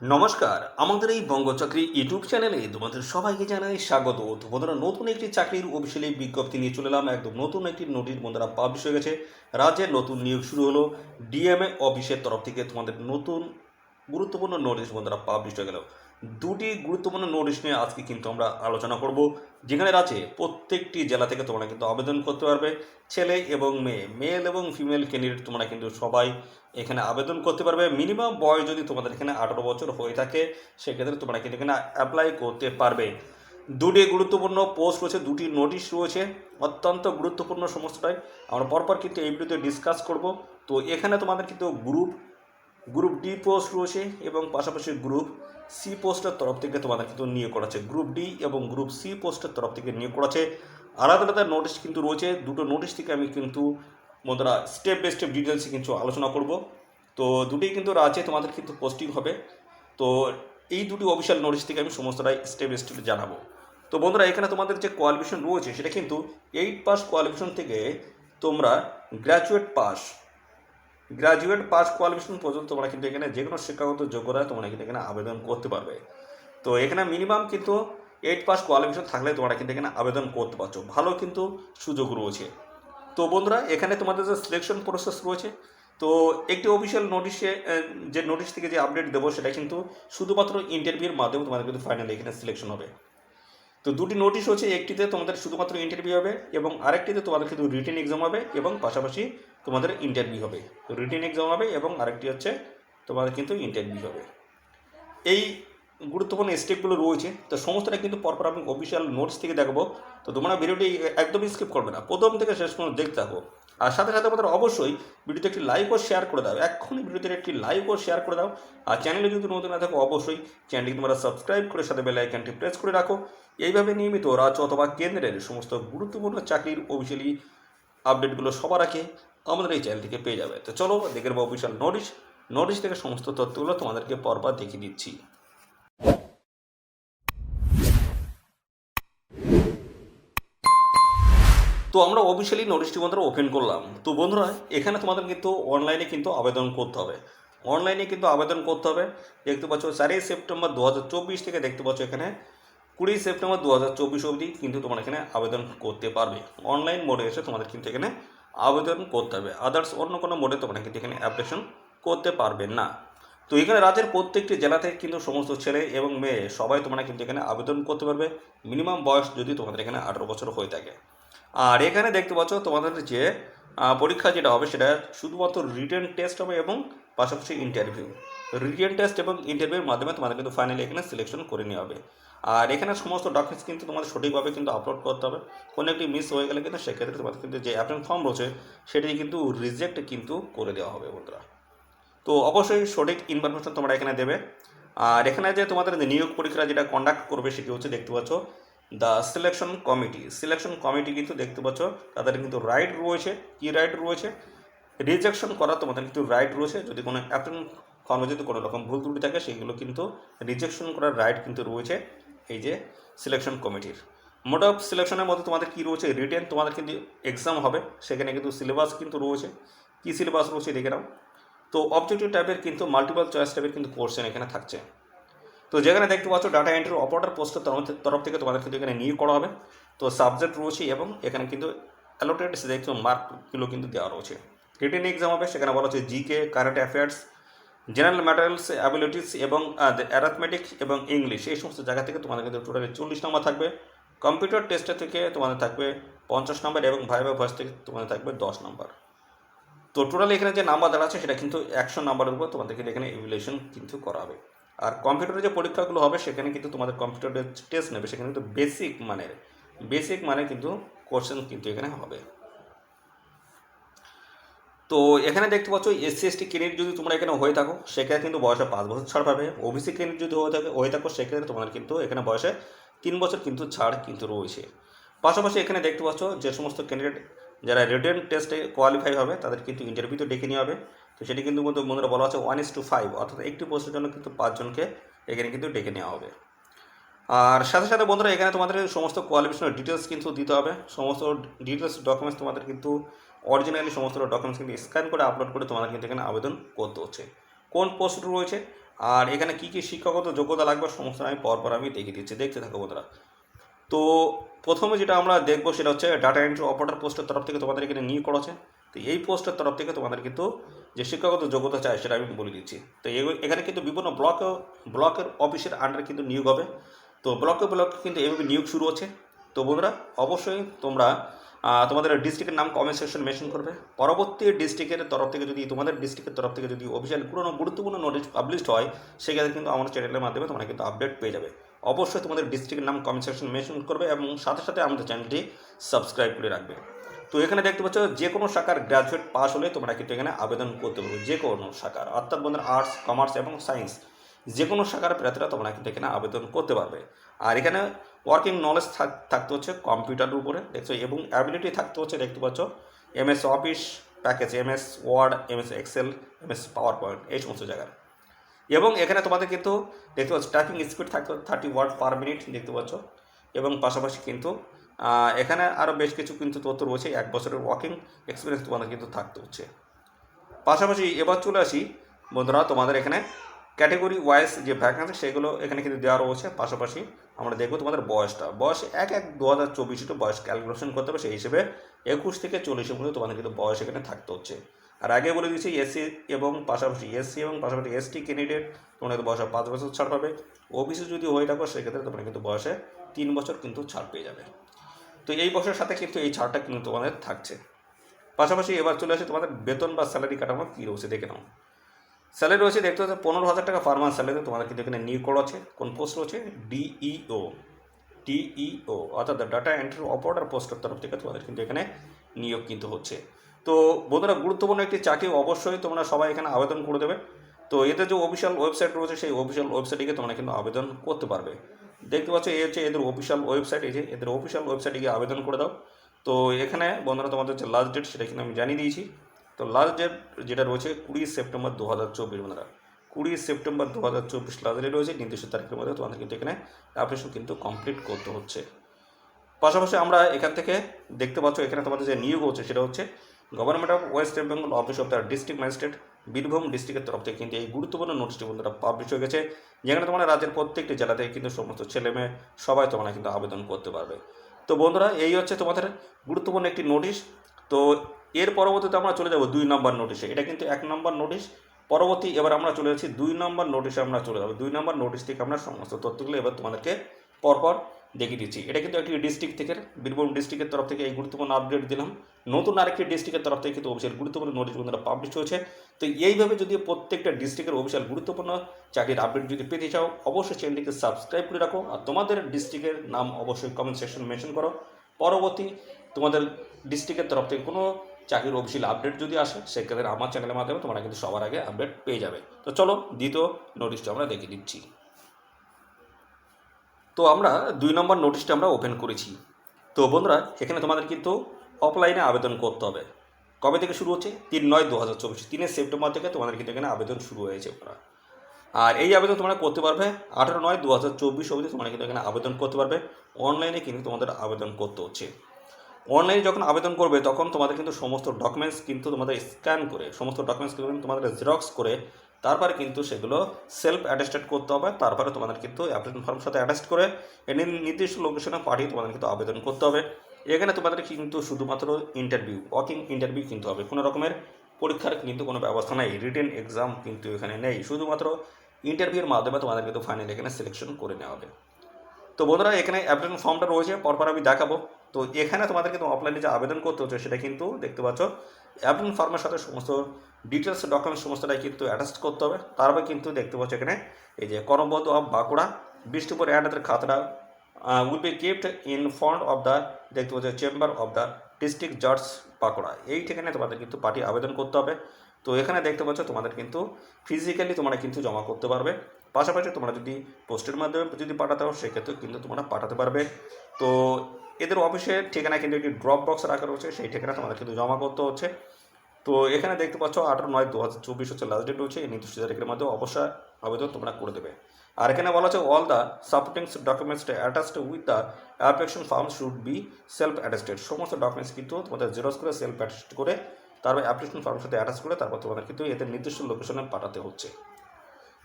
নমস্কার, আমাদের এই বঙ্গ চাকরি ইউটিউব চ্যানেলে তোমাদের সবাইকে জানাই স্বাগত। তো বন্ধুরা, নতুন একটি চাকরির অফিসিয়ালি বিজ্ঞপ্তি নিয়ে চলে এলাম। একদম নতুন একটি নোটিশ বন্ধুরা পাবলিশ হয়ে গেছে। রাজ্যের নতুন নিয়োগ শুরু হলো। ডিএমএ অফিসের তরফ থেকে তোমাদের নতুন গুরুত্বপূর্ণ নোটিশ বন্ধুরা পাবলিশ হয়ে গেল। দুটি গুরুত্বপূর্ণ নোটিশ নিয়ে আজকে কিন্তু আমরা আলোচনা করব, যেখানে আছে প্রত্যেকটি জেলা থেকে তোমরা কিন্তু আবেদন করতে পারবে, ছেলে এবং মেয়ে মেল এবং ফিমেল ক্যান্ডিডেট তোমরা কিন্তু সবাই এখানে আবেদন করতে পারবে। মিনিমাম বয়স যদি তোমাদের এখানে আঠারো বছর হয়ে থাকে, সেক্ষেত্রে তোমরা কিন্তু এখানে অ্যাপ্লাই করতে পারবে। দুটি গুরুত্বপূর্ণ পোস্ট রয়েছে, দুটি নোটিশ রয়েছে, অত্যন্ত গুরুত্বপূর্ণ সমস্তটাই। আমরা পরপর কিন্তু এই ভিডিওতে ডিসকাস করব। তো এখানে তোমাদের কিন্তু গ্রুপ গ্রুপ ডি পোস্ট রয়েছে এবং পাশাপাশি গ্রুপ সি পোস্টের তরফ থেকে তোমাদের কিন্তু নিয়োগ করাছে গ্রুপ ডি এবং গ্রুপ সি পোস্টের তরফ থেকে নিয়োগ করাছে আলাদা আলাদা নোটিশ কিন্তু রয়েছে। দুটো নোটিশ থেকে আমি কিন্তু বন্ধুরা স্টেপ বাই স্টেপ ডিটেলসে কিন্তু আলোচনা করব। তো দুটোই কিন্তু আছে তোমাদের কিন্তু পোস্টিং হবে। তো এই দুটি অফিসিয়াল নোটিশ থেকে আমি সমস্তটাই স্টেপ বাই স্টেপ জানাব। তো বন্ধুরা, এখানে তোমাদের যে কোয়ালিফিকেশন রয়েছে, সেটা কিন্তু এইট পাস কোয়ালিফিকেশন থেকে তোমরা graduate pass graduate pass qualification পর্যন্ত তোমরা কিন্তু এখানে যে কোনো শিক্ষাগত যোগ্যতায় তোমরা কিন্তু এখানে আবেদন করতে পারবে। তো এখানে মিনিমাম কিন্তু এইট পাস কোয়ালিফিকেশন থাকলে তোমরা কিন্তু এখানে আবেদন করতে পারছ। ভালো কিন্তু সুযোগ রয়েছে। তো বন্ধুরা, এখানে তোমাদের যে সিলেকশন প্রসেস রয়েছে, তো একটি অফিসিয়াল নোটিশে যে নোটিশ থেকে যে আপডেট দেবো সেটা কিন্তু শুধুমাত্র ইন্টারভিউর মাধ্যমে তোমাদের কিন্তু ফাইনালি এখানে সিলেকশন হবে। তো দুটি নোটিশ হচ্ছে, একটিতে তোমাদের শুধুমাত্র ইন্টারভিউ হবে এবং আরেকটিতে তোমাদের শুধু রিটেন এক্সাম হবে এবং পাশাপাশি তোমাদের ইন্টারভিউ হবে। তো রিটেন এক্সাম হবে এবং আরেকটি হচ্ছে তোমাদের কিন্তু ইন্টারভিউ হবে। এই গুরুত্বপূর্ণ স্টেপগুলো রয়েছে, তো সমস্তটা কিন্তু পরপর আমি অফিসিয়াল নোটস থেকে দেখব। তো তোমরা ভিডিওটি একদমই স্কিপ করবে না। প্রথম থেকে শেষ পর্যন্ত দেখতে থাকো। আর সাথে সাথে আমাদের অবশ্যই ভিডিওতে একটি লাইক ও শেয়ার করে দাও। এক্ষুনি ভিডিওতে একটি লাইক ও শেয়ার করে দাও। আর চ্যানেলে যদি নতুন না থাকো, অবশ্যই চ্যানেলটি তোমরা সাবস্ক্রাইব করে সাথে বেল আইকনটি প্রেস করে রাখো। এইভাবে নিয়মিত রাজ্য অথবা কেন্দ্রের সমস্ত গুরুত্বপূর্ণ চাকরির অফিসিয়ালি আপডেটগুলো সবার আগে আমাদের এই চ্যানেল থেকে পেয়ে যাবে। তো চলো, দেখে নেব অফিসিয়াল নোটিশ নোটিশ থেকে সমস্ত তথ্যগুলো তোমাদেরকে পরপর দেখিয়ে দিচ্ছি। তো আমরা অফিসিয়ালি নোটিশটি বন্ধুরা ওপেন করলাম। তো বন্ধুরা, এখানে তোমাদের কিন্তু অনলাইনে কিন্তু আবেদন করতে হবে। অনলাইনে কিন্তু আবেদন করতে হবে। দেখতে পাচ্ছ, চারই সেপ্টেম্বর দু হাজার চব্বিশ থেকে দেখতে পাচ্ছ এখানে কুড়ি সেপ্টেম্বর দু হাজার চব্বিশ অবধি কিন্তু তোমরা এখানে আবেদন করতে পারবে। অনলাইন মোডে এসে তোমাদের কিন্তু এখানে আবেদন করতে হবে। আদার্স অন্য কোনো মোডে তোমরা কিন্তু এখানে অ্যাপ্লিকেশন করতে পারবে না। তো এখানে রাজ্যের প্রত্যেকটি জেলা থেকে কিন্তু সমস্ত ছেলে এবং মেয়ে সবাই তোমরা কিন্তু এখানে আবেদন করতে পারবে। মিনিমাম বয়স যদি তোমাদের এখানে আঠেরো বছর হয়ে থাকে। আর এখানে দেখতে পাচ্ছ তোমাদের যে পরীক্ষা যেটা হবে সেটা শুধুমাত্র রিটেন টেস্ট হবে এবং পাশাপাশি ইন্টারভিউ রিটেন টেস্ট এবং ইন্টারভিউর মাধ্যমে তোমাদের কিন্তু ফাইনালি এখানে সিলেকশন করে নেওয়া হবে। আর এখানে সমস্ত ডকুমেন্টস কিন্তু তোমাদের সঠিকভাবে কিন্তু আপলোড করতে হবে। কোনো একটি মিস হয়ে গেলে কিন্তু সেক্ষেত্রে তোমাদের কিন্তু যে অ্যাপ্লিকেশন ফর্ম রয়েছে সেটি কিন্তু রিজেক্ট কিন্তু করে দেওয়া হবে বন্ধুরা। তো অবশ্যই সঠিক ইনফরমেশন তোমরা এখানে দেবে। আর এখানে যে তোমাদের নিয়োগ পরীক্ষা যেটা কন্ডাক্ট করবে সেটি হচ্ছে দেখতে পাচ্ছ the selection committee selection committee কিন্তু দেখতে পাচ্ছ, তাদের কিন্তু রাইট রয়েছে। কি রাইট রয়েছে? রিজেকশন করার তোমাদের কিন্তু রাইট রয়েছে। যদি কোনো অ্যাপ্লিকেশন ফর্মে যদি কোনো রকম ভুল ত্রুটি থাকে, সেগুলো কিন্তু রিজেকশন করার রাইট কিন্তু রয়েছে এই যে সিলেকশন কমিটির মোড অফ সিলেকশনের মধ্যে তোমাদের কী রয়েছে? রিটেন তোমাদের কিন্তু এক্সাম হবে। সেখানে কিন্তু সিলেবাস কিন্তু রয়েছে। কী সিলেবাস রয়েছে? দেখে নাও। তো অবজেক্টিভ টাইপের কিন্তু মাল্টিপল চয়েস টাইপের কিন্তু কোর্সেন এখানে থাকছে। তো যেখানে দেখতে পাচ্ছ ডাটা এন্ট্রি অপারেটর পোস্টের তরফ- থেকে তোমাদের কিন্তু এখানে নিয়োগ করা হবে। তো সাবজেক্ট রয়েছে এবং এখানে কিন্তু অ্যালোটেড দেখছ মার্কগুলো কিন্তু দেওয়া রয়েছে। রিটেন এক্সাম হবে, সেখানে বলা হচ্ছে GK current affairs general materials abilities এবং অ্যারাথমেটিক এবং ইংলিশ এই সমস্ত জায়গা থেকে তোমাদের কিন্তু টোটালি চল্লিশ নম্বর থাকবে। কম্পিউটার টেস্টের থেকে তোমাদের থাকবে পঞ্চাশ নম্বর এবং ভাইবা ভয়েস থেকে তোমাদের থাকবে দশ নম্বর তো টোটালি এখানে যে নাম্বার দেওয়া আছে সেটা কিন্তু একশো নাম্বারের উপর তোমাদেরকে এখানে ইভ্যালুয়েশন কিন্তু করা হবে। আর কম্পিউটারের যে পরীক্ষাগুলো হবে, সেখানে কিন্তু তোমাদের কম্পিউটারের টেস্ট নেবে। সেখানে কিন্তু বেসিক মানের বেসিক মানে কিন্তু কোশ্চেন কিন্তু এখানে হবে। তো এখানে দেখতে পাচ্ছ এসসি এসটি ক্যান্ডিডেট যদি তোমরা এখানে হয়ে থাকো সেখানে কিন্তু বয়সে পাঁচ বছর ছাড় পাবে। ওবিসি ক্যান্ডিডেট যদি হয়ে থাকে, হয়ে থাকো, সেক্ষেত্রে তোমাদের কিন্তু এখানে বয়সে তিন বছর কিন্তু ছাড় কিন্তু রয়েছে। পাশাপাশি এখানে দেখতে পাচ্ছ, যে সমস্ত ক্যান্ডিডেট যারা রিটেন টেস্টে কোয়ালিফাই হবে, তাদের কিন্তু ইন্টারভিউতে ডেকে নিয়ে হবে। তো সেটি কিন্তু বন্ধু বন্ধুরা বলা আছে ওয়ান ইস টু ফাইভ অর্থাৎ একটি পোস্টের জন্য কিন্তু পাঁচজনকে এখানে কিন্তু ডেকে নেওয়া হবে। আর সাথে সাথে বন্ধুরা এখানে তোমাদের সমস্ত কোয়ালিফিকেশনের ডিটেলস কিন্তু দিতে হবে। সমস্ত ডিটেলস ডকুমেন্টস তোমাদের কিন্তু অরিজিনালি সমস্ত ডকুমেন্টস কিন্তু স্ক্যান করে আপলোড করে তোমাদের কিন্তু এখানে আবেদন করতে হচ্ছে। কোন পোস্ট রয়েছে? আর এখানে কী কী শিক্ষাগত যোগ্যতা লাগবে? সমস্ত আমি পরপর আমি দেখিয়ে দিচ্ছি। দেখতে থাকো বন্ধুরা। তো প্রথমে যেটা আমরা দেখব সেটা হচ্ছে ডাটা এন্ট্রি অপারেটর পোস্টের তরফ থেকে তোমাদের এখানে নিয়োগ করা আছে তো এই পোস্টের তরফ থেকে তোমাদের কিন্তু যে শিক্ষাগত যোগ্যতা চায় সেটা আমি বলে দিচ্ছি। তো এখানে কিন্তু বিভিন্ন ব্লক ব্লকের অফিসের আন্ডারে কিন্তু নিয়োগ হবে। তো ব্লকে ব্লকে কিন্তু এভাবে নিয়োগ শুরু হচ্ছে। তো বন্ধুরা, অবশ্যই তোমরা তোমাদের ডিস্ট্রিক্টের নাম কমেন্ট সেকশন মেনশন করবে। পরবর্তী ডিস্ট্রিক্টের তরফ থেকে যদি, তোমাদের ডিস্ট্রিক্টের তরফ থেকে যদি অফিসিয়াল কোনো গুরুত্বপূর্ণ নোটিশ পাবলিশড হয়, সেক্ষেত্রে কিন্তু আমাদের চ্যানেলের মাধ্যমে তোমরা কিন্তু আপডেট পেয়ে যাবে। অবশ্যই তোমাদের ডিস্ট্রিক্টের নাম কমেন্ট সেকশন মেনশন করবে এবং সাথে সাথে আমাদের চ্যানেলটি সাবস্ক্রাইব করে রাখবে। তো এখানে দেখতে পাচ্ছ যে কোনো শাখার গ্র্যাজুয়েট পাস হলে তোমরা কিন্তু এখানে আবেদন করতে পারবে, যে কোনো শাখার। অর্থাৎ বন্ধুরা আর্টস কমার্স এবং সায়েন্স যে কোনো শাখার প্রার্থীরা তোমরা কিন্তু এখানে আবেদন করতে পারবে। আর এখানে ওয়ার্কিং নলেজ থাকতে হচ্ছে কম্পিউটারের উপরে, দেখছ? এবং অ্যাবিলিটি থাকতে হচ্ছে দেখতে পাচ্ছ MS office package MS word MS Excel MS PowerPoint এই সমস্ত জায়গার। এবং এখানে তোমাদের কিন্তু দেখতে পাচ্ছ টাইপিং স্পিড থাকতে থার্টি ওয়ার্ড পার মিনিট দেখতে পাচ্ছ। এবং পাশাপাশি কিন্তু এখানে আরও বেশ কিছু কিন্তু তথ্য রয়েছে, এক বছরের ওয়ার্কিং এক্সপিরিয়েন্স তোমাদের কিন্তু থাকতে হচ্ছে। পাশাপাশি এবার চলে আসি, বন্ধুরা, তোমাদের এখানে ক্যাটেগরি ওয়াইজ যে ভ্যাকান্সি সেগুলো এখানে কিন্তু দেওয়া রয়েছে। পাশাপাশি আমরা দেখব তোমাদের বয়সটা। বয়স এক এক দু হাজার চব্বিশে বয়স ক্যালকুলেশন করতে হবে, সেই হিসেবে একুশ থেকে চল্লিশের মধ্যে তোমাদের কিন্তু বয়স এখানে থাকতে হচ্ছে। আর আগে বলে দিয়েছি এসসি এবং পাশাপাশি এসসি এবং পাশাপাশি এসটি ক্যান্ডিডেট তোমরা বয়সে পাঁচ বছর ছাড় পাবে। ওবিসি যদি হয়ে থাকো, সেক্ষেত্রে তোমরা কিন্তু বয়সে তিন বছর কিন্তু ছাড় পেয়ে যাবে। তো এই বছরের সাথে কিন্তু এই ছাড়টা কিন্তু তোমাদের থাকছে। পাশাপাশি এবার চলে আসে তোমাদের বেতন বা স্যালারি কাঠামো কী রয়েছে দেখে নাও। স্যালারি রয়েছে দেখতে হচ্ছে পনেরো হাজার টাকা পার স্যালারি তোমাদের কিন্তু এখানে নিয়োগ করা আছে। কোন পোস্ট রয়েছে? ডিইও ডিইও অর্থাৎ ডাটা এন্ট্রি অপারেটর পোস্টের তরফ থেকে তোমাদের কিন্তু এখানে নিয়োগ কিন্তু হচ্ছে। তো বন্ধুরা গুরুত্বপূর্ণ একটি চাকরি অবশ্যই তোমরা সবাই এখানে আবেদন করে দেবে। তো এদের যে অফিসিয়াল ওয়েবসাইট রয়েছে, সেই অফিসিয়াল ওয়েবসাইটে তোমরা কিন্তু আবেদন করতে পারবে। দেখতে পাচ্ছ, এই হচ্ছে এদের অফিসিয়াল ওয়েবসাইট এই যে এদের অফিসিয়াল ওয়েবসাইটে গিয়ে আবেদন করে দাও। তো এখানে বন্ধুরা তোমাদের যে লাস্ট ডেট সেটা কিন্তু আমি জানিয়ে দিয়েছি। তো লাস্ট ডেট যেটা রয়েছে, কুড়ি সেপ্টেম্বর দু হাজার চব্বিশ বন্ধুরা। কুড়ি সেপ্টেম্বর দু হাজার চব্বিশ লাস্ট ডেট রয়েছে, নির্দিষ্ট তারিখের মধ্যে তোমাদের কিন্তু এখানে অ্যাপ্লিকেশন কিন্তু কমপ্লিট করতে হচ্ছে। পাশাপাশি আমরা এখান থেকে দেখতে পাচ্ছ, এখানে তোমাদের যে নিয়োগ হচ্ছে, সেটা হচ্ছে government of West Bengal office of the district magistrate Birbhum ডিস্ট্রিক্টের তরফ থেকে কিন্তু এই গুরুত্বপূর্ণ নোটিশটি বন্ধুরা পাবলিশ হয়ে গেছে। যেখানে তোমরা রাজ্যের প্রত্যেকটি জেলাতে কিন্তু সমস্ত ছেলে মেয়ে সবাই তোমরা কিন্তু আবেদন করতে পারবে। তো বন্ধুরা, এই হচ্ছে তোমাদের গুরুত্বপূর্ণ একটি নোটিশ তো এর পরবর্তীতে আমরা চলে যাব দুই নম্বর নোটিশে এটা কিন্তু এক নম্বর নোটিশ পরবর্তী এবার আমরা চলে যাচ্ছি দুই নম্বর নোটিশে আমরা চলে যাব। দুই নম্বর নোটিশ থেকে আমরা সমস্ত তথ্যগুলো এবার তোমাদেরকে পরপর দেখিয়ে দিচ্ছি। এটা কিন্তু একটি ডিস্ট্রিক্ট থেকে, বীরভূম ডিস্ট্রিক্টের তরফ থেকে এই গুরুত্বপূর্ণ আপডেট দিলাম। নতুন আরেকটি ডিস্ট্রিক্টের তরফ থেকে কিন্তু অফিসিয়াল গুরুত্বপূর্ণ বন্ধুরা পাবলিশ হয়েছে। তো এইভাবে যদি প্রত্যেকটা ডিস্ট্রিক্টের অফিসিয়াল গুরুত্বপূর্ণ চাকরির আপডেট যদি পেতে চাও, অবশ্যই চ্যানেলটিকে সাবস্ক্রাইব করে রাখো। আর তোমাদের ডিস্ট্রিক্টের নাম অবশ্যই কমেন্ট সেকশন মেনশন করো। পরবর্তী তোমাদের ডিস্ট্রিক্টের তরফ থেকে কোনো চাকরির অফিসিয়াল আপডেট যদি আসে, সেক্ষেত্রে আমার চ্যানেলের মাধ্যমে তোমরা কিন্তু সবার আগে আপডেট পেয়ে যাবে। তো চলো, দ্বিতীয় নোটিশটা আমরা দেখে দিচ্ছি। তো আমরা দুই নম্বর নোটিশটা আমরা ওপেন করেছি। তো বন্ধুরা, এখানে তোমাদের কিন্তু অফলাইনে আবেদন করতে হবে। কবে থেকে শুরু হচ্ছে? তিন নয় দু হাজার চব্বিশ। তিনের সেপ্টেম্বর থেকে তোমাদের কিন্তু এখানে আবেদন শুরু হয়েছে ওরা আর এই আবেদন তোমরা করতে পারবে আঠারো নয় দু হাজার চব্বিশ অবধি তোমরা কিন্তু এখানে আবেদন করতে পারবে। অনলাইনে কিন্তু তোমাদের আবেদন করতে হচ্ছে। অনলাইনে যখন আবেদন করবে, তখন তোমাদের কিন্তু সমস্ত ডকুমেন্টস কিন্তু তোমাদের স্ক্যান করে, সমস্ত ডকুমেন্টস কিন্তু তোমাদের জেরক্স করে তারপরে কিন্তু সেগুলো সেলফ অ্যাটেস্টেড করতে হবে। তারপরে তোমাদের কিন্তু অ্যাপ্লিকেশন ফর্মের সাথে অ্যাটাচ করে এনে নির্দিষ্ট লোকেশনে পাঠিয়ে তোমাদের কিন্তু আবেদন করতে হবে। এখানে তোমাদের কিন্তু শুধুমাত্র ইন্টারভিউ ওয়াকিং ইন্টারভিউ কিন্তু হবে। কোনো রকমের পরীক্ষার কিন্তু কোনো ব্যবস্থা নেই। রিটেন এক্সাম কিন্তু এখানে নেই। শুধুমাত্র ইন্টারভিউর মাধ্যমে তোমাদের কিন্তু ফাইনাল এখানে সিলেকশন করে নেওয়া হবে। তো বন্ধুরা, এখানে অ্যাপ্লিকেশন ফর্মটা রয়েছে। পরপর আমি দেখাবো। তো এখানে তোমাদের কিন্তু অফলাইনে যে আবেদন করতে হচ্ছে সেটা কিন্তু দেখতে পাচ্ছ অ্যাপ্লিকেশন ফর্মের সাথে সমস্ত ডিটেলস ডকুমেন্টস সমস্তটাই কিন্তু অ্যাটাচ করতে হবে। তারপরে কিন্তু দেখতে পাচ্ছ এখানে, এই যে করমবদ্ধ of Bankura, Bishnupur and Khatra will be kept in front of the দেখতে পাচ্ছ চেম্বার অফ দ্য ডিস্ট্রিক্ট জাজ বাঁকুড়া। এই ঠিকানায় তোমাদের কিন্তু পার্টি আবেদন করতে হবে। তো এখানে দেখতে পাচ্ছ তোমাদের কিন্তু ফিজিক্যালি তোমরা কিন্তু জমা করতে পারবে। পাশাপাশি তোমরা যদি পোস্টের মাধ্যমে যদি পাঠাতে হও সেক্ষেত্রে কিন্তু তোমরা পাঠাতে পারবে। তো এদের অফিসের ঠিকানা কিন্তু একটি ড্রপ বক্স রাখা রয়েছে, সেই ঠিকানা তোমাদের কিন্তু জমা করতে হচ্ছে। তো এখানে দেখতে পাচ্ছ আঠারো নয় দু হাজার চব্বিশ হচ্ছে লাস্ট ডেট রয়েছে, এই নির্দিষ্ট তারিখের মধ্যে অবশ্যই আবেদন তোমরা করে দেবে। আর এখানে বলা হচ্ছে all the supporting documents attached with the application form should be self attested সমস্ত ডকুমেন্টস কিন্তু তোমাদের জেরক্স করে সেলফ অ্যাটাস্ট করে, তারপর অ্যাপ্লিকেশন ফর্মের সাথে অ্যাটাচ করে তারপর তোমাদের কিন্তু এদের নির্দিষ্ট লোকেশনে পাঠাতে হচ্ছে।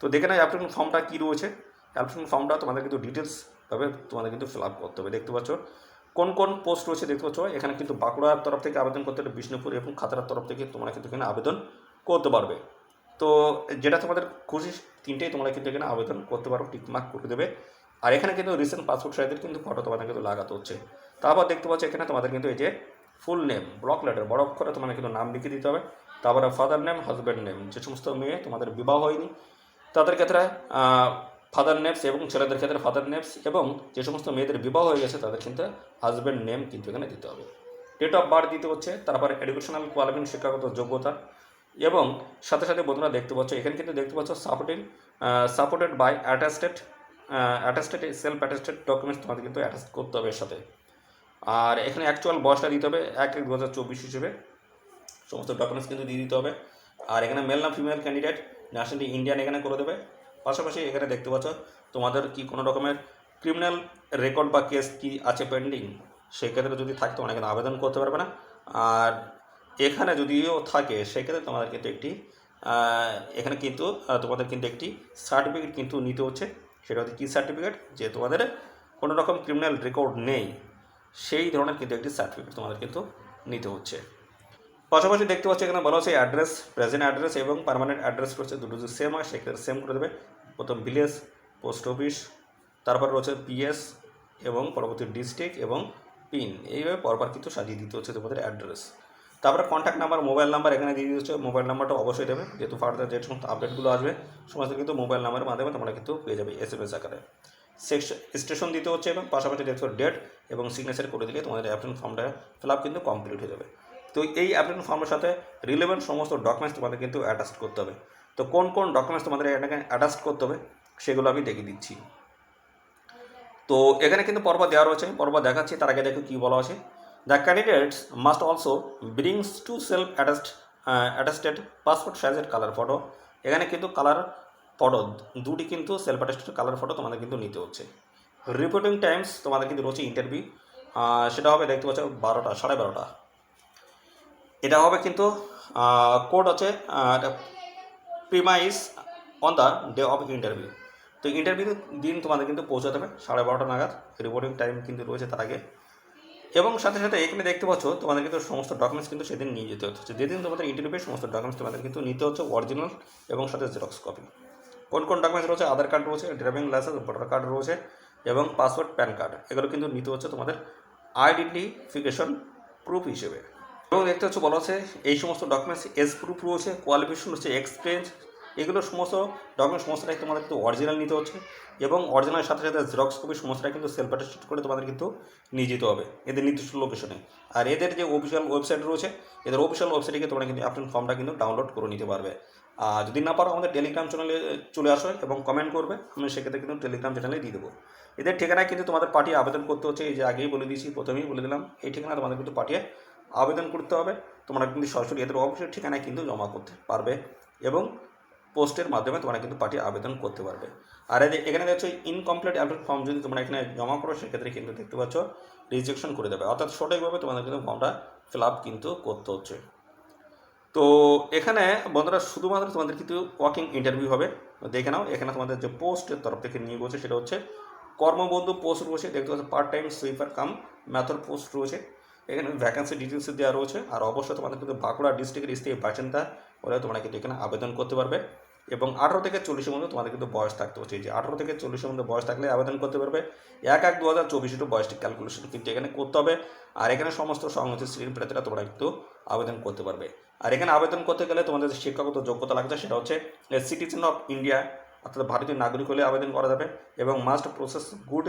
তো দেখে নেয় অ্যাপ্লিকেশন ফর্মটা কী রয়েছে? অ্যাপ্লিকেশন ফর্মটা তোমাদের কিন্তু ডিটেলসভাবে তোমাদের কিন্তু ফিল আপ করতে হবে। দেখতে পাচ্ছ, কোন কোন পোস্ট রয়েছে দেখতে পাচ্ছ, এখানে কিন্তু বাঁকুড়ার তরফ থেকে আবেদন করতে হবে, বিষ্ণুপুর এবং খাতড়ার তরফ থেকে তোমরা কিন্তু এখানে আবেদন করতে পারবে। তো যেটা তোমাদের খুশি, তিনটেই তোমরা কিন্তু এখানে আবেদন করতে পারো টিকমার্ক করে দেবে। আর এখানে কিন্তু রিসেন্ট পাসপোর্ট সাইজের কিন্তু ফটো তোমাদের কিন্তু লাগাতে হচ্ছে। তারপর দেখতে পাচ্ছ, এখানে তোমাদের কিন্তু এই যে ফুল নেম ব্লক লেটার বড় অক্ষরে তোমাদের কিন্তু নাম লিখে দিতে হবে। তারপরে ফাদার নেম হাজব্যান্ড নেম যে সমস্ত মেয়ে তোমাদের বিবাহ হয়নি, তাদের ক্ষেত্রে ফাদার নেমস এবং ছেলেদের ক্ষেত্রে ফাদার নেমস এবং যে সমস্ত মেয়েদের বিবাহ হয়ে গেছে, তাদের কিন্তু হাজব্যান্ড নেম কিন্তু এখানে দিতে হবে। ডেট অফ বার্থ দিতে হচ্ছে, তারপরে এডুকেশনাল কোয়ালিফিকেশন শিক্ষাগত যোগ্যতা এবং সাথে সাথে বন্ধুরা দেখতে পাচ্ছ, এখানে কিন্তু দেখতে পাচ্ছ supporting supported by attested attested self attested documents তোমাদের কিন্তু অ্যাটাস্ট করতে হবে এর সাথে। আর এখানে অ্যাকচুয়াল বয়সটা দিতে হবে এক এক দু হাজার চব্বিশ হিসেবে। সমস্ত ডকুমেন্টস কিন্তু দিয়ে দিতে হবে। আর এখানে মেল না ফিমেল ক্যান্ডিডেট ন্যাশনালিটি ইন্ডিয়ান এখানে করে দেবে। পাশাপাশি এখানে দেখতে পাচ্ছ তোমাদের কি কোনো রকমের ক্রিমিনাল রেকর্ড বা কেস কি আছে পেন্ডিং সেক্ষেত্রে যদি থাকে তোমরা এখানে আবেদন করতে পারবে না। আর এখানে যদিও থাকে, সেক্ষেত্রে তোমাদের কিন্তু একটি এখানে কিন্তু তোমাদের কিন্তু একটি সার্টিফিকেট কিন্তু নিতে হচ্ছে। সেটা হচ্ছে কী সার্টিফিকেট যে তোমাদের কোনো রকম ক্রিমিনাল রেকর্ড নেই, সেই ধরনের কিন্তু একটি সার্টিফিকেট তোমাদের কিন্তু নিতে হচ্ছে। পাশাপাশি দেখতে পাচ্ছি এখানে বলা হচ্ছে অ্যাড্রেস প্রেজেন্ট অ্যাড্রেস এবং পার্মানেন্ট অ্যাড্রেস রয়েছে দুটো যদি সেম হয়, সেক্ষেত্রে সেম করে দেবে। প্রথম ভিলেজ, পোস্ট অফিস, তারপর রয়েছে পিএস এবং পরবর্তী ডিস্ট্রিক্ট এবং পিন। এইভাবে পরপর কিন্তু সাজিয়ে দিতে হচ্ছে তোমাদের অ্যাড্রেস। তারপরে কন্ট্যাক্ট নাম্বার মোবাইল নাম্বার এখানে দিয়ে দিতে হচ্ছে। মোবাইল নাম্বারটা অবশ্যই দেবে। যেহেতু ফার্দার যে সমস্ত আপডেটগুলো আসবে, সমস্ত কিন্তু মোবাইল নাম্বারের মাধ্যমে তোমরা কিন্তু পেয়ে যাবে এস এম এস আকারে স্টেশন দিতে হচ্ছে এবং পাশাপাশি দেখতে ডেট এবং সিগনেচার করে দিলে তোমাদের অ্যাপ্লিকেশন ফর্মটা ফিল আপ কিন্তু কমপ্লিট হয়ে যাবে। তো এই অ্যাপ্লিকেশন ফর্মের সাথে রিলেভেন্ট সমস্ত ডকুমেন্টস তোমাদের কিন্তু অ্যাটাচ করতে হবে। তো কোন কোন ডকুমেন্টস তোমাদের এখানে অ্যাটাচ করতে হবে, সেগুলো আমি দেখে দিচ্ছি। তো এখানে কিন্তু পর্ব দেওয়া রয়েছে পর্ব দেখাচ্ছি, তার আগে দেখো কী বলা আছে। The candidates must also brings to self attest attested passport সাইজের কালার ফটো এখানে কিন্তু কালার ফটো দুটি কিন্তু সেলফ অ্যাটাস্টেড কালার ফটো তোমাদের কিন্তু নিতে হচ্ছে। রিপোর্টিং টাইমস তোমাদের কিন্তু রয়েছে ইন্টারভিউ সেটা হবে দেখতে পাচ্ছ বারোটা, সাড়ে বারোটা। এটা হবে কিন্তু কোড আছে premise on the day of interview তো ইন্টারভিউ দিন তোমাদের কিন্তু পৌঁছাতে হবে, সাড়ে বারোটা নাগাদ। রিপোর্টিং টাইম কিন্তু রয়েছে তার আগে। এবং সাথে সাথে এখানে দেখতে পাচ্ছ, তোমাদের কিন্তু সমস্ত ডকুমেন্টস কিন্তু সেদিন নিয়ে যেতে হচ্ছে। যেদিন তোমাদের ইন্টারভিউ সমস্ত ডকুমেন্টস তোমাদের কিন্তু নিতে হচ্ছে অরিজিনাল এবং সাথে জেরক্স কপি কোন কোন ডকুমেন্টস রয়েছে? আধার কার্ড রয়েছে ড্রাইভিং লাইসেন্স ভোটার কার্ড রয়েছে, এবং পাসওয়ার্ড প্যান কার্ড এগুলো কিন্তু নিতে হচ্ছে তোমাদের আইডেন্টিফিকেশন প্রুফ হিসেবে। এবং দেখতে হচ্ছে বলা হচ্ছে এই সমস্ত ডকুমেন্টস এজ প্রুফ রয়েছে কোয়ালিফিকেশন হচ্ছে এক্সপিরিয়েন্স এগুলো সমস্ত ডকুমেন্ট সমস্তটাই তোমাদের কিন্তু অরিজিনাল নিতে হচ্ছে এবং অরিজিনালের সাথে সাথে জেরক্স কপি সমস্তটা কিন্তু সেলফ অ্যাটেস্টেড করে তোমাদের কিন্তু নিয়ে যেতে হবে এদের নির্দিষ্ট লোকেশনে আর এদের যে অফিসিয়াল ওয়েবসাইট রয়েছে, এদের অফিসিয়াল ওয়েবসাইটে গিয়ে তোমরা কিন্তু অ্যাপ্লিকেশন ফর্মটা কিন্তু ডাউনলোড করে নিতে পারবে। আর যদি না পারো, আমাদের টেলিগ্রাম চ্যানেলে চলে আসো এবং কমেন্ট করবে, আমি সেক্ষেত্রে কিন্তু টেলিগ্রাম চ্যানেলে দিয়ে দেবো। এদের ঠিকানায় কিন্তু তোমাদের পাঠিয়ে আবেদন করতে হচ্ছে, এই যে আগেই বলে দিয়েছি, প্রথমেই বলে দিলাম, এই ঠিকানা তোমাদের কিন্তু পাঠিয়ে আবেদন করতে হবে। তোমরা কিন্তু সরাসরি এদের অফিসের ঠিকানায় কিন্তু জমা করতে পারবে এবং পোস্টের মাধ্যমে তোমরা কিন্তু পাঠিয়ে আবেদন করতে পারবে। আর এখানে দেখছ ইনকমপ্লিট অ্যাপ্লিকেশন ফর্ম যদি তোমরা এখানে জমা করো, সেক্ষেত্রে কিন্তু দেখতে পাচ্ছ রিজেকশন করে দেবে। অর্থাৎ সঠিকভাবে তোমাদের কিন্তু ফর্মটা ফিল আপ কিন্তু করতে হচ্ছে। তো এখানে বন্ধুরা শুধুমাত্র তোমাদের কিন্তু ওয়াকিং ইন্টারভিউ হবে। দেখে নাও, এখানে তোমাদের যে পোস্টের তরফ থেকে নিয়োগ হচ্ছে, সেটা হচ্ছে কর্মবন্ধু পোস্ট রয়েছে। দেখতে পাচ্ছ পার্ট টাইম সুইপার কাম ম্যাথর পোস্ট রয়েছে। এখানে ভ্যাকেন্সি ডিটেলস দেওয়া রয়েছে। আর অবশ্যই তোমাদের কিন্তু বাঁকুড়া ডিস্ট্রিক্টের স্থায়ী বাসিন্দা হলে তোমরা কিন্তু এখানে আবেদন করতে পারবে। এবং আঠারো থেকে চল্লিশের মধ্যে তোমাদের কিন্তু বয়স থাকতে হচ্ছে। যে আঠারো থেকে চল্লিশের মধ্যে বয়স থাকলে আবেদন করতে পারবে। এক এক দু হাজার চব্বিশ একটু বয়সটি ক্যালকুলেশন কিন্তু এখানে করতে হবে। আর এখানে সমস্ত সংহতি শ্রেণির প্রার্থীরা তোমরা কিন্তু আবেদন করতে পারবে। আর এখানে আবেদন করতে গেলে তোমাদের শিক্ষাগত যোগ্যতা লাগছে সেটা হচ্ছে সিটিজেন অফ ইন্ডিয়া অর্থাৎ ভারতীয় নাগরিক হলে আবেদন করা যাবে এবং মাস্ট প্রসেস গুড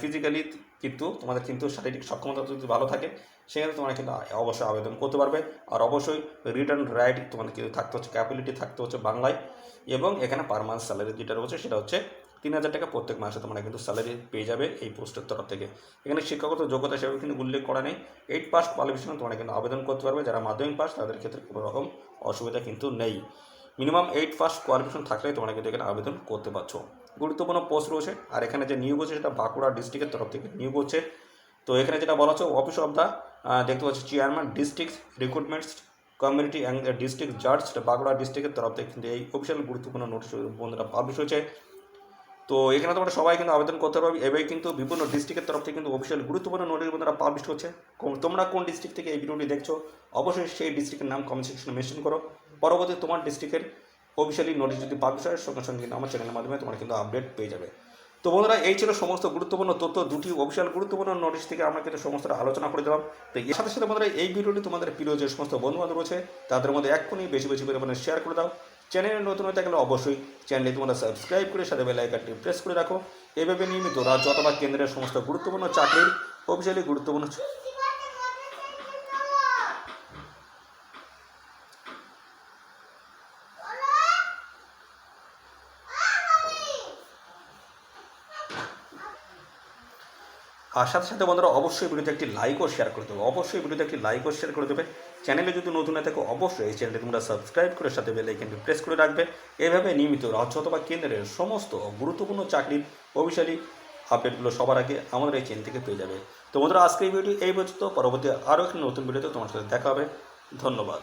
ফিজিক্যালি কিন্তু তোমাদের কিন্তু শারীরিক সক্ষমতা যদি ভালো থাকে সেখানে তোমরা কিন্তু অবশ্যই আবেদন করতে পারবে। আর অবশ্যই রিটার্ন রাইট তোমাদের কিন্তু থাকতে হচ্ছে ক্যাপাবিলিটি থাকতে হচ্ছে বাংলায়। এবং এখানে পার মান্থ স্যালারি যেটা রয়েছে, সেটা হচ্ছে তিন হাজার টাকা প্রত্যেক মাসে তোমরা কিন্তু স্যালারি পেয়ে যাবে এই পোস্টের তরফ থেকে। এখানে শিক্ষাগত যোগ্যতা হিসেবে কিন্তু উল্লেখ করা নেই। এইট পাস কোয়ালিফিকেশন তোমরা কিন্তু আবেদন করতে পারবে। যারা মাধ্যমিক পাস তাদের ক্ষেত্রে কোনো রকম অসুবিধা কিন্তু নেই। মিনিমাম এইট পাস কোয়ালিফিকেশন থাকলে তোমরা কিন্তু এখানে আবেদন করতে পারছ। গুরুত্বপূর্ণ পোস্ট রয়েছে, আর এখানে যে নিয়োগ হচ্ছে সেটা বাঁকুড়া ডিস্ট্রিক্টের তরফ থেকে নিয়োগ হচ্ছে। তো এখানে যেটা বলা হচ্ছে অফিস অফ দ্য দেখতে পাচ্ছি chairman district recruitments community and district জাজ বাঁকুড়া ডিস্ট্রিক্টের তরফ থেকে কিন্তু এই অফিসিয়াল গুরুত্বপূর্ণ নোটিশ বন্ধুরা পাবলিশ হয়েছে। তো এখানে তোমরা সবাই কিন্তু আবেদন করতে পারবে। এবার কিন্তু বিভিন্ন ডিস্ট্রিক্টের তরফ থেকে কিন্তু অফিসিয়াল গুরুত্বপূর্ণ নোটিশ বন্ধুরা পাবলিশ হচ্ছে। তোমরা কোন ডিস্ট্রিক্ট থেকে এই ভিডিওটি দেখছ, অবশ্যই সেই ডিস্ট্রিক্টের নাম কমেন্ট সেকশনে মেনশন করো। পরবর্তী তোমার ডিস্ট্রিক্টের অফিসিয়ালি নোটিশ যদি পাবলিশ হয়, সঙ্গে সঙ্গে কিন্তু আমার চ্যানেলের মাধ্যমে তোমরা কিন্তু আপডেট পেয়ে যাবে। তো বন্ধুরা, এই ছিল সমস্ত গুরুত্বপূর্ণ তথ্য। দুটি অফিসিয়াল গুরুত্বপূর্ণ নোটিশ থেকে আমরা কিন্তু সমস্ত আলোচনা করে দিলাম। তো এর সাথে সাথে বন্ধুরা, এই ভিডিওটি তোমাদের প্রিয় যে সমস্ত বন্ধু বান্ধব রয়েছে, তাদের মধ্যে এক্ষুনি বেশি বেশি পরিমাণে শেয়ার করে দাও। চ্যানেলে নতুন হয়ে থাকলে অবশ্যই চ্যানেলে তোমরা সাবস্ক্রাইব করে সাথে বেল আইকনটি প্রেস করে রাখো। এভাবে নিয়মিত রাজ্য অথবা কেন্দ্রের সমস্ত গুরুত্বপূর্ণ চাকরির অফিসিয়ালি গুরুত্বপূর্ণ আর সাথে সাথে বন্ধুরা অবশ্যই ভিডিওতে একটি লাইক ও শেয়ার করে দেবে। অবশ্যই ভিডিওতে একটি লাইক ও শেয়ার করে দেবে। চ্যানেলে যদি নতুন হয়ে থাকো, অবশ্যই এই চ্যানেলটি তোমরা সাবস্ক্রাইব করে সাথে বেল আইকনটি প্রেস করে রাখবে। এভাবে নিয়মিত রাজ্য অথবা কেন্দ্রের সমস্ত গুরুত্বপূর্ণ চাকরির অফিসিয়ালি আপডেটগুলো সবার আগে আমাদের এই চ্যানেল থেকে পেয়ে যাবে। তো বন্ধুরা আজকে এই ভিডিও এই পর্যন্ত। পরবর্তী আরও একটি নতুন ভিডিওতে তোমার সাথে দেখা হবে। ধন্যবাদ।